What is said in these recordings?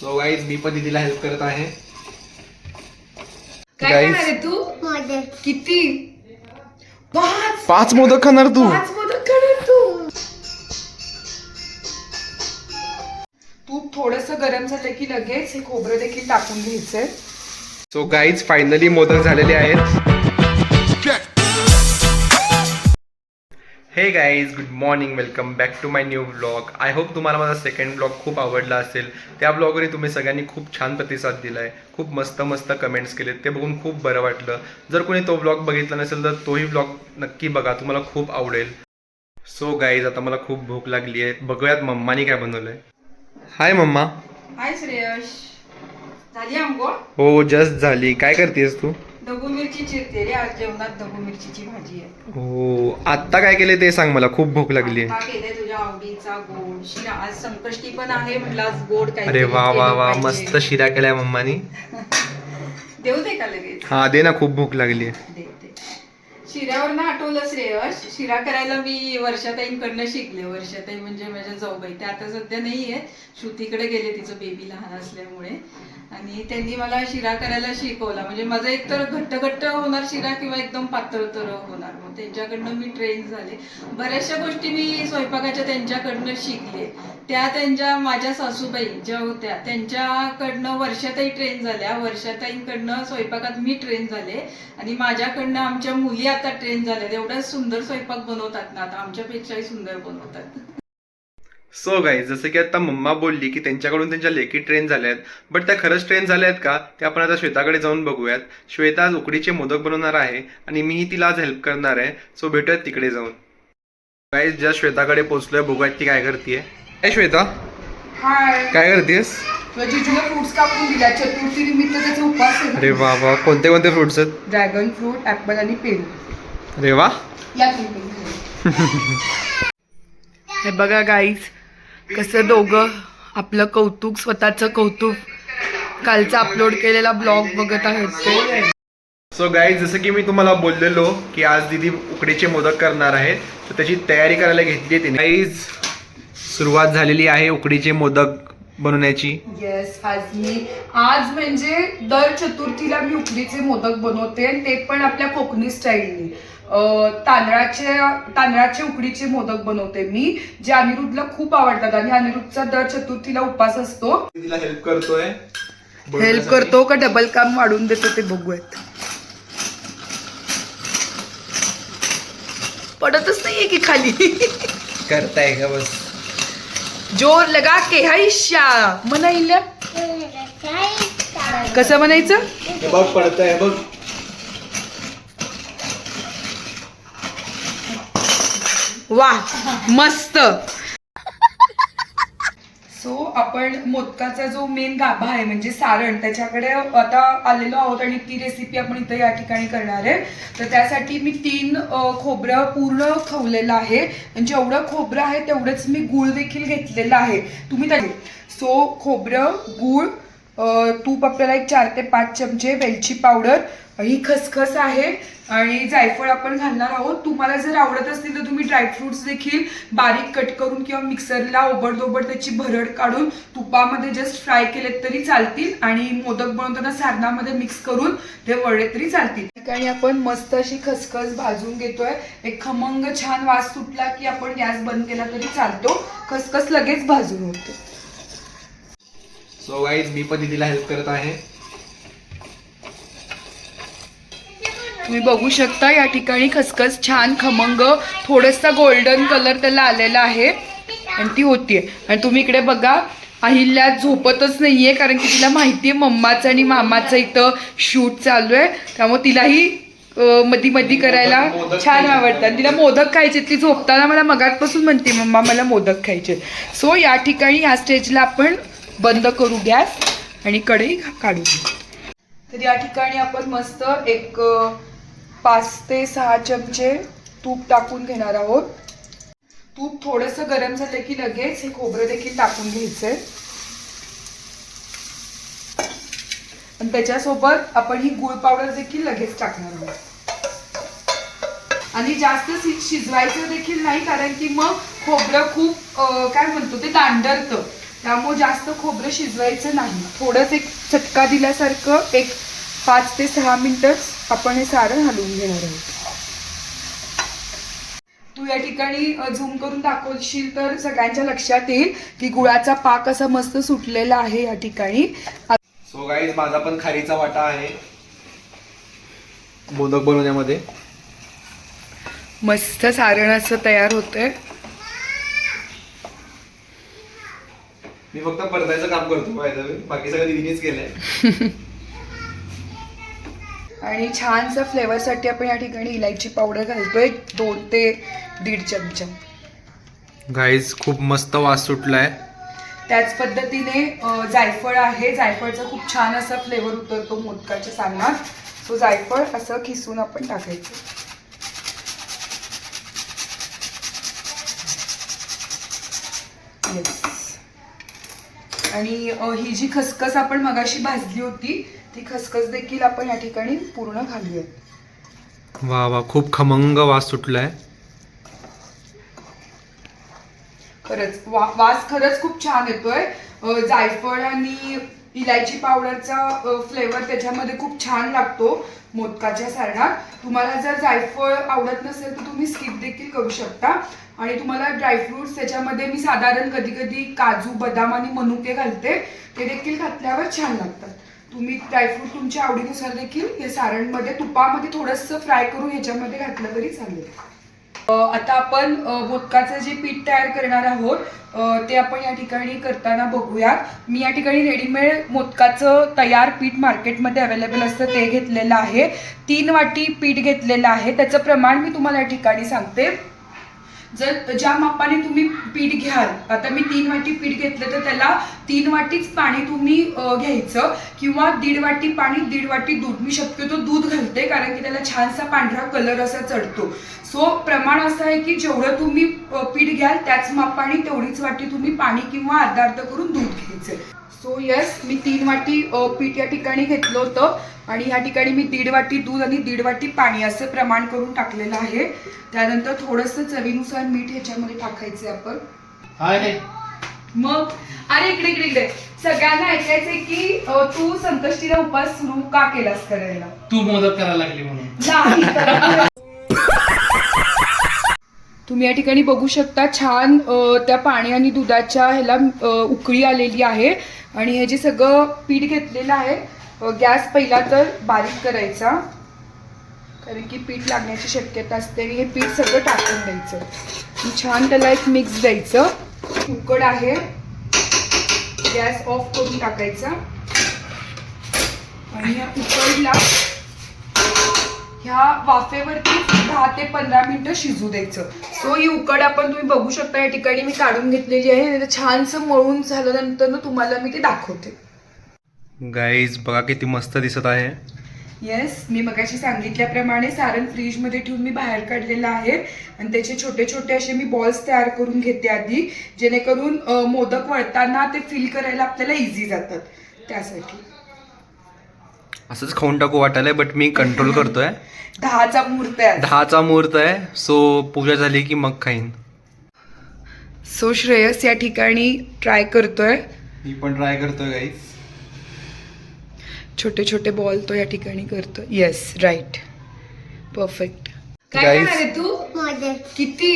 So guys मी पण दीदीला help करत आहे. काय Guys. करणार आहे तू? किती? पाच. पाच मोदक खाणार तू. पाच मोदक करणार तू. तूप थोडस गरम झालं की लगेच हे खोबरं देखील टाकून घ्यायचंय. सो गाईज फायनली मोदक झालेले आहेत. Hey guys good morning welcome back to my new blog I hope तुम्हाला माझा सेकंड ब्लॉग खूप आवडला असेल. त्या ब्लॉगवरही तुम्ही सगळ्यांनी खूप छान प्रतिसाद दिला आहे खूप मस्त मस्त कमेंट्स केलेत. ते बघून खूप बरं वाटलं. जर कोणी तो ब्लॉग बघितला नसेल तर तोही ब्लॉग नक्की बघा. तुम्हाला खूप आवडेल. सो गाईज आता मला खूप भूक लागली आहे. बघूयात मम्मानी काय बनवलंय. हाय मम्मा. हाय श्रेयश. झाली हो जस्ट झाली. काय करतेस तू? ढबू मिरची चिरते रे आज जेवणात ढबू मिरचीची भाजी आहे. हो आत्ता काय केले ते सांग मला खूप भूक लागली आहे. आता केलंय तुझ्या आवडीचा गोड शिरा आज संकष्टी पण आहे म्हटलं आज गोड काय अरे वा वा वा मस्त शिरा केलाय मम्मानी. देऊ दे का लगेच? हा दे ना खूप भूक लागली आहे. दे. शिऱ्यावर ना आठवलं श्रेयश शिरा करायला मी वर्षाताईंकडनं शिकले. वर्षाताई म्हणजे माझ्या जाऊबाई. त्या आता सध्या नाहीये. श्रुतीकडे गेले तिचं बेबी लहान असल्यामुळे. आणि त्यांनी मला शिरा करायला शिकवला. म्हणजे माझा एकतर घट्ट घट्ट होणार शिरा किंवा एकदम पातळ तर होणार. मग त्यांच्याकडनं मी ट्रेन झाले. बऱ्याचशा गोष्टी मी स्वयंपाकाच्या त्यांच्याकडनं शिकले. त्या त्यांच्या माझ्या सासूबाई ज्या होत्या त्यांच्याकडनं वर्षाताई ट्रेन झाल्या. वर्षाताईंकडनं स्वयंपाकात मी ट्रेन झाले. आणि माझ्याकडनं आमच्या मुली आता ट्रेन झाल्या एवढ्या सुंदर स्वयंपाक बनवतात ना आता आमच्यापेक्षाही सुंदर बनवतात. सो गाई जसं की आता मम्मा बोलली की त्यांच्याकडून त्यांच्या लेखी ट्रेन झाल्या आहेत बट त्या खरंच ट्रेन झाल्या आहेत का? ते आपण आता श्वेताकडे जाऊन बघूयात. श्वेता आज उकडीचे मोदक बनवणार आहे आणि मीही तिला आज हेल्प करणार आहे. सो भेटूयात तिकडे जाऊन. गाईज ज्या श्वेताकडे पोहोचलोय. बघूयात ती काय करते काय श्वेता. हाय काय करतेस जिजूला फ्रुट्स कापून दिल्या. चतुर्थी निमित्त त्याचा उपास आहे. अरे वा वा. कोणते कोणते फ्रुट्स आहेत? ड्रॅगन फ्रूट ऍपल आणि पेरू अरे वा. या हे बघा गाईज कसं दोघं आपलं कौतुक स्वतःचं कौतुक कालचा अपलोड केलेला ब्लॉग बघत आहेत. ते सो गाईज जसं की मी तुम्हाला बोललेलो की आज दीदी उकडीचे मोदक करणार आहे तर त्याची तयारी करायला घेतली आहे तिने. गाईज सुरुवात झालेली आहे उकडीचे मोदक बनवण्याची. येस आज मी आज म्हणजे दर चतुर्थीला मी उकडीचे मोदक बनवते आणि ते पण आपल्या कोकणी स्टाईलनी तांदळाचे तांदळाचे उकडीचे मोदक बनवते मी जे अनिरुद्धला खूप आवडतात आणि अनिरुद्धचा दर चतुर्थीला उपास असतो. तिला हेल्प करतोय. हेल्प करतो का डबल काम वाढून देतो ते बघूयात. पडतच नाहीये की खाली? करताय का बस? जोर लगा के हैशा म्हणायला कसं म्हणायचं हे बघ पडतंय बघ. वा मस्त. सो आपण मोदकाचा जो मेन गाभा आहे म्हणजे सारण त्याच्याकडे आता आलेलो आहोत आणि ती रेसिपी आपण इथं या ठिकाणी करणार आहे. तर त्यासाठी मी तीन खोबरं पूर्ण खवलेलं आहे. जेवढं खोबरं आहे तेवढंच मी गूळ देखील घेतलेलं आहे. तुम्ही त्या सो खोबरं गूळ तूप आपल्याला एक चार ते पाच चमचे वेलची पावडर ही खसखस आहे आणि जायफळ आपण घालणार आहोत. तुम्हाला जर आवडत असतील तर तुम्ही ड्रायफ्रुट्स देखील बारीक कट करून किंवा मिक्सरला ओबडदोबड त्याची भरड काढून तुपामध्ये जस्ट फ्राय केलेत तरी चालतील आणि मोदक बनवताना सारणामध्ये मिक्स करून ते वळले तरी चालतील. ठिकाणी आपण मस्त अशी खसखस भाजून घेतोय. एक खमंग छान वास सुटला की आपण गॅस बंद केला तरी चालतो. खसखस लगेच भाजून होते. सो वाईज मी पण दिदीला हेल्प करत आहे. तुम्ही बघू शकता या ठिकाणी खसखस छान खमंग थोडासा गोल्डन कलर त्याला आलेला आहे. आणि ती होतीये आणि तुम्ही इकडे बघा अहिल्या झोपतच नाहीये कारण की तिला माहितीये मम्माचं आणि मामाचं इथं शूट चालू आहे. त्यामुळे तिलाही मधी मधी करायला छान खायचे. आवडतं. आणि तिला मोदक खायचे. ती झोपताना मला मगातपासून म्हणते मम्मा मला मोदक खायचे. सो या ठिकाणी या स्टेजला आपण बंद करू गॅस आणि कढई काढू. तर या ठिकाणी आपण मस्त एक पाच ते सहा चमचे तूप टाकून घेणार आहोत. तूप थोडंसं गरम झालं की लगेच हे खोबरं देखील टाकून घ्यायचंय. आणि त्याच्यासोबत आपण ही गुळ पावडर देखील लगेच टाकणार आहोत. आणि जास्त शिजवायचं देखील नाही कारण की मग खोबरं खूप काय म्हणतो ते दांडरतं. त्यामुळे जास्त खोबरं शिजवायचं नाही. थोडंच एक चटका दिल्यासारखं एक पाच ते सहा मिनिटच आपण हे सारण हलवून घेणार आहोत. तू या ठिकाणी झूम करून दाखवशील तर सगळ्यांच्या लक्षात येईल की गुळाचा पाक असा मस्त सुटलेला आहे या ठिकाणी. सो गाईज माझा पण खारीचा वाटा आहे. मोदक बनवण्यामध्ये. मस्त सारण असं तयार होतंय. मी फक्त परतायचं काम करतो बाकी सगळं दिदीनेच केलंय. आणि छानसा फ्लेवरसाठी आपण या ठिकाणी इलायची पावडर घालतोय दोन ते दीड चमचा. गाईज खूप मस्त वास सुटलाय. त्याच पद्धतीने जायफळ आहे. जायफळचा खूप छान असा फ्लेवर उतरतो मोदकाच्या सारणात सो जायफळ असं खिसून आपण टाकायचं. आणि ही जी खसखस आपण मगाशी भाजली होती ती खसखस देखील आपण या ठिकाणी पूर्ण घालूया वा वा खूप खमंग वास सुटलाय. खरंच वा वास खरंच खूप छान येतोय. जायफळ आणि इलायची पावडरचा फ्लेवर त्याच्यामध्ये खूप छान लागतो मोदकाच्या सारणात. तुम्हाला जर जायफळ आवडत नसेल तर तुम्ही स्किप देखील करू शकता. आणि तुम्हाला ड्रायफ्रुट्स त्याच्यामध्ये मी साधारण कधी कधी काजू बदाम आणि मनुके घालते. ते देखील घातल्यावर छान लागतात. तुम्ही ड्रायफ्रूट तुमच्या आवडीनुसार देखील हे सारणमध्ये तुपामध्ये थोडंसं फ्राय करून ह्याच्यामध्ये घातलं तरी चालेल. आता आपण अ, मोदकाचं जे पीठ तयार करणार आहोत ते आपण या ठिकाणी करताना बघूयात. मी या ठिकाणी रेडीमेड मोदकाचं तयार पीठ मार्केटमध्ये अवेलेबल असतं ते घेतलेलं आहे. तीन वाटी पीठ घेतलेलं आहे. त्याचं प्रमाण मी तुम्हाला या ठिकाणी सांगते. जर ज्या मापाने तुम्ही पीठ घ्याल आता मी तीन वाटी पीठ घेतलं तर त्याला तीन वाटीच पाणी तुम्ही घ्यायचं किंवा दीड वाटी पाणी दीड वाटी दूध. मी शक्यतो दूध घालते कारण की त्याला छानसा पांढरा कलर असा चढतो. सो प्रमाण असं आहे की जेवढं तुम्ही पीठ घ्याल त्याच मापाने तेवढीच वाटी तुम्ही पाणी किंवा अर्धा अर्ध करून दूध घ्यायचं. सो यस मी तीन वाटी पीठ या ठिकाणी घेतलं होतं आणि ह्या ठिकाणी मी दीड वाटी दूध आणि दीड वाटी पाणी असं प्रमाण करून टाकलेलं आहे. त्यानंतर थोडंसं चवीनुसार मीठ ह्याच्यामध्ये टाकायचं आपण. मग अरे इकडे इकडे इकडे. सगळ्यांना ऐकायचंय की अ, तू संकष्टीला उपास सुरू का केलास करायला? तू मदत करायला लागली म्हणून. नाही. तुम्ही या ठिकाणी बघू शकता छान त्या पाणी आणि दुधाच्या ह्याला उकळी आलेली आहे. आणि हे जे सगळं पीठ घेतलेलं आहे गॅस पहिला तर बारीक करायचा. कारण की पीठ लागण्याची शक्यता असते आणि हे पीठ सगळं टाकून द्यायचं. छान त्याला एक मिक्स द्यायचं. उकड आहे. गॅस ऑफ करून टाकायचा. आणि या उकडला ह्या वाफेवरती दहा ते पंधरा मिनिटं शिजू द्यायचं. सो ही उकड आपण तुम्ही बघू शकता या ठिकाणी मी काढून घेतलेली आहे. छानसं मळून झाल्यानंतर तुम्हाला मी ते दाखवते. गाईज बघा किती मस्त दिसत आहे. येस मी मगाशी सांगितल्याप्रमाणे सारण फ्रीजमध्ये ठेवून मी बाहेर काढलेलं आहे. आणि त्याचे छोटे छोटे असे मी बॉल्स तयार करून घेते आधी जेणेकरून मोदक वळताना ते फिल करायला आपल्याला इझी जातात. त्यासाठी. असंच खाऊन टाकू वाटायला बट मी कंट्रोल करतोय. दहाचा मुहूर्त आहे. दहाचा मुहूर्त आहे. सो पूजा झाली की मग खाईन. सो श्रेयस या ठिकाणी ट्राय करतोय. मी पण ट्राय करतोय गाईज छोटे छोटे बॉल तो या ठिकाणी करतो येस राईट परफेक्ट काय Guys. करणार आहे तू? किती?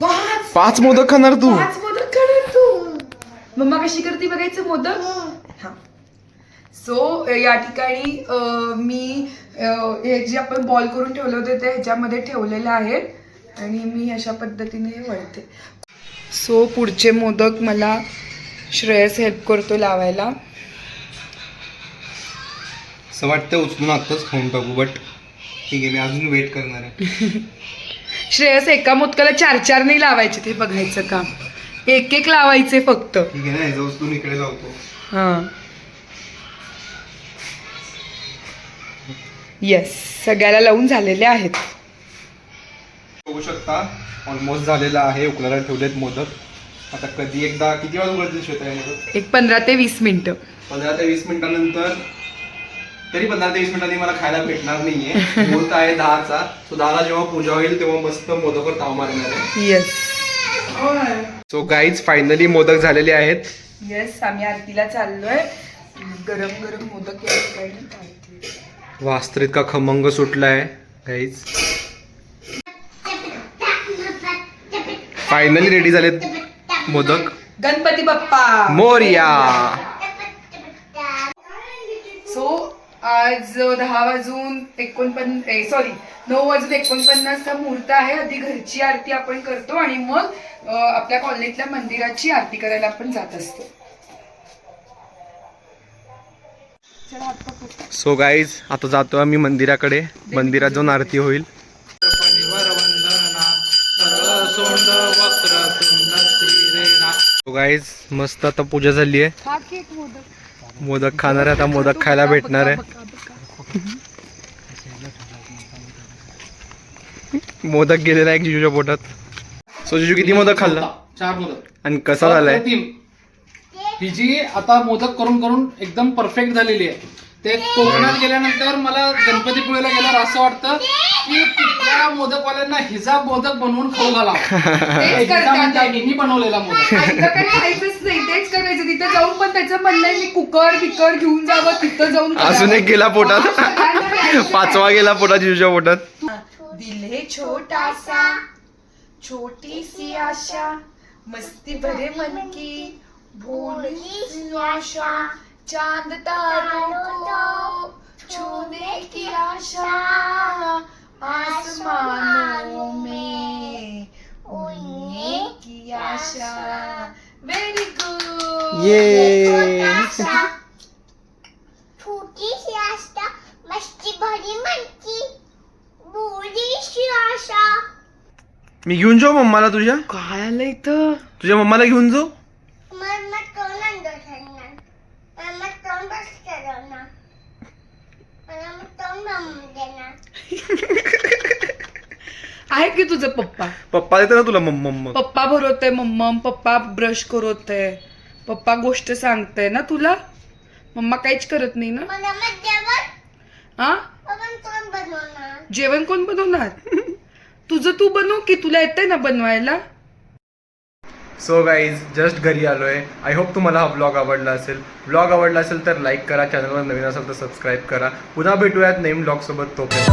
पाच. पाच मोदक खाणार तू. पाच मोदक करणार तू. मम्मा कशी करते बघायचं मोदक? हा. सो या ठिकाणी मी हे जे आपण बॉल करून ठेवले होते ते ह्याच्यामध्ये ठेवलेले आहेत आणि मी अशा पद्धतीने हे वळते. सो पुढचे मोदक मला श्रेयस हेल्प करतो लावायला. असं वाटतं उचलून आत्ताच खाऊन टाकू बट ठीक आहे मी अजून वेट करणार आहे. श्रेयस एका मोदकाला चार चार नाही लावायचे ते बघायचं काम. एक एक लावायचे फक्त. ठीक आहे ना उचलून इकडे जातो हां. येस सगळ्याला लावून झालेले आहेत. बघू शकता ऑलमोस्ट झालेला आहे उकळायला ठेवलेत मोदक. आता कधी एकदा किती वेळा उघडतील श्वेता हे मोदक? एक पंधरा ते वीस मिनिटं. पंधरा ते वीस मिनिटानंतर तरी पंधरा ते वीस मिनिटांनी मला खायला भेटणार नाहीये. मुहूर्त आहे दहाचा. सो दहाला जेव्हा पूजा होईल तेव्हा मस्त मोदकवर ताव मारणार आहे. Yes so guys finally modak झालेले आहेत. येस आम्ही आरतीला चाललोय. गरम गरम मोदक खायचे. वास्त्र इतका खमंग सुटलाय गाईज फायनली रेडी झालेत मोदक. गणपती बाप्पा. मोरया. सो आज दहा वाजून एकोणपन्नास सॉरी नऊ वाजून एकोणपन्नासचा मुहूर्त आहे. आधी घरची आरती आपण करतो आणि मग आपल्या कॉलनीतल्या मंदिराची आरती करायला आपण जात असतो चला हात पकडू. सो गाईज आता जातो आम्ही मंदिराकडे. मंदिरात जाऊन आरती होईल. सो गाईज मस्त आता पूजा झाली आहे. मोदक खाणार आहे आता मोदक खायला भेटणार आहे. मोदक गेलेला आहे जिजूच्या पोटात. सो जिजू किती मोदक खाल्ला? चार मोदक. आणि कसा झालाय. ही जी आता मोदक करून करून एकदम परफेक्ट झालेली आहे. ते कोकणात गेल्यानंतर मला गणपतीपुळेला गेल्यावर असं वाटतं की तिथल्या मोदकवाल्यांना हिजा मोदक बनवून खाऊ घाला तेच करतात हिनी बनवलेला मोदक. आईच्याकडे खायचंच नाही तेच करायचं. तिथं जाऊन पण त्याचं म्हणणं आहे मी कुकर बिकर घेऊन जावं तिथं जाऊन अजून एक गेला पोटात. पाचवा गेला पोटात जिजूच्या पोटात. दिल है छोटा सा छोटी सी आशा मस्ती भरे मन की. भोली सी आशा चांद तारों को छूने की आशा आसमानों में उड़ने की आशा वेरी गुड ये छोटीशी आशा मस्ती भरी मनकी बुरीशी आशा मी घेऊन जाऊ मम्माला तुझ्या. काय आलं इथं? तुझ्या मम्माला घेऊन जाऊ. आहे की तुझं पप्पा? पप्पा देते ना तुला मम्मा मम्मा पप्पा भरवतय मम्मा पप्पा ब्रश करवतय. पप्पा गोष्ट सांगताय ना तुला? मम्मा काहीच करत नाही ना? मला मग जेवण? हा आपण तोंड बनवणार? जेवण कोण बनवणार? तुझं तू बनव की तुला येतंय ना बनवायला? सो गाईज जस्ट घरी आलो आहे आय होप तुम्हाला हा ब्लॉग आवडला असेल. ब्लॉग आवडला असेल तर लाईक करा चॅनलवर नवीन असेल तर सबस्क्राईब करा. पुन्हा भेटूयात नवीन ब्लॉगसोबत तोपर्यंत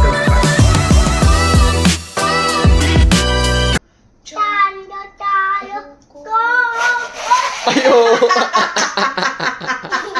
तारो को